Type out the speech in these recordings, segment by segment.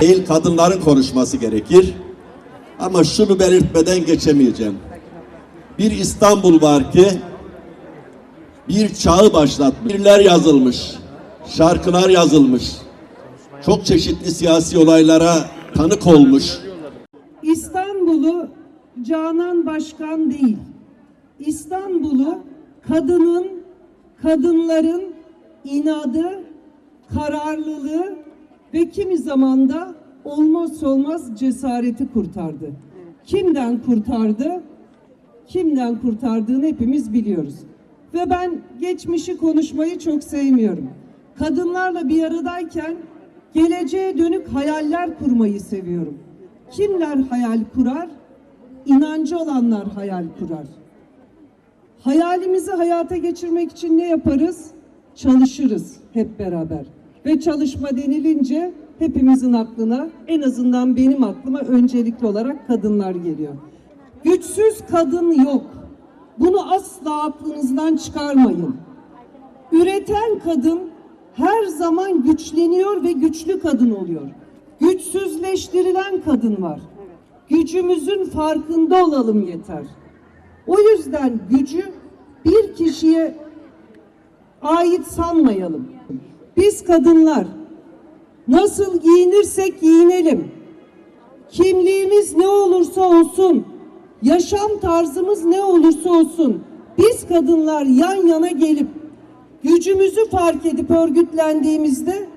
Değil kadınların konuşması gerekir. Ama şunu belirtmeden geçemeyeceğim. Bir İstanbul var ki bir çağı başlatmış. Birler yazılmış. Şarkılar yazılmış. Çok çeşitli siyasi olaylara tanık olmuş. İstanbul'u Canan Başkan değil, İstanbul'u kadının, kadınların inadı, kararlılığı ve kimi zaman da olmazsa olmaz cesareti kurtardı. Kimden kurtardı? Kimden kurtardığını hepimiz biliyoruz. Ve ben geçmişi konuşmayı çok sevmiyorum. Kadınlarla bir aradayken geleceğe dönük hayaller kurmayı seviyorum. Kimler hayal kurar? İnancı olanlar hayal kurar. Hayalimizi hayata geçirmek için ne yaparız? Çalışırız hep beraber. Ve çalışma denilince hepimizin aklına, en azından benim aklıma öncelikli olarak kadınlar geliyor. Güçsüz kadın yok. Bunu asla aklınızdan çıkarmayın. Üreten kadın her zaman güçleniyor ve güçlü kadın oluyor. Güçsüzleştirilen kadın var. Gücümüzün farkında olalım yeter. O yüzden gücü bir kişiye ait sanmayalım. Biz kadınlar nasıl giyinirsek giyinelim. Kimliğimiz ne olursa olsun, yaşam tarzımız ne olursa olsun, biz kadınlar yan yana gelip gücümüzü fark edip örgütlendiğimizde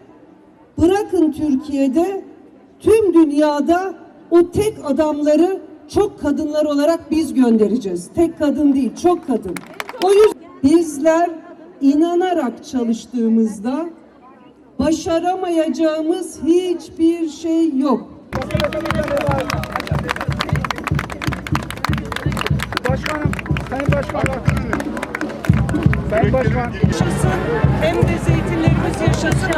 bırakın Türkiye'de tüm dünyada o tek adamları çok kadınlar olarak biz göndereceğiz. Tek kadın değil, çok kadın. O yüzden bizler inanarak çalıştığımızda başaramayacağımız hiçbir şey yok. Başkanım, Sayın Başkan Sayın Başkan. yaşasın hem de zeytinlerimiz yaşasın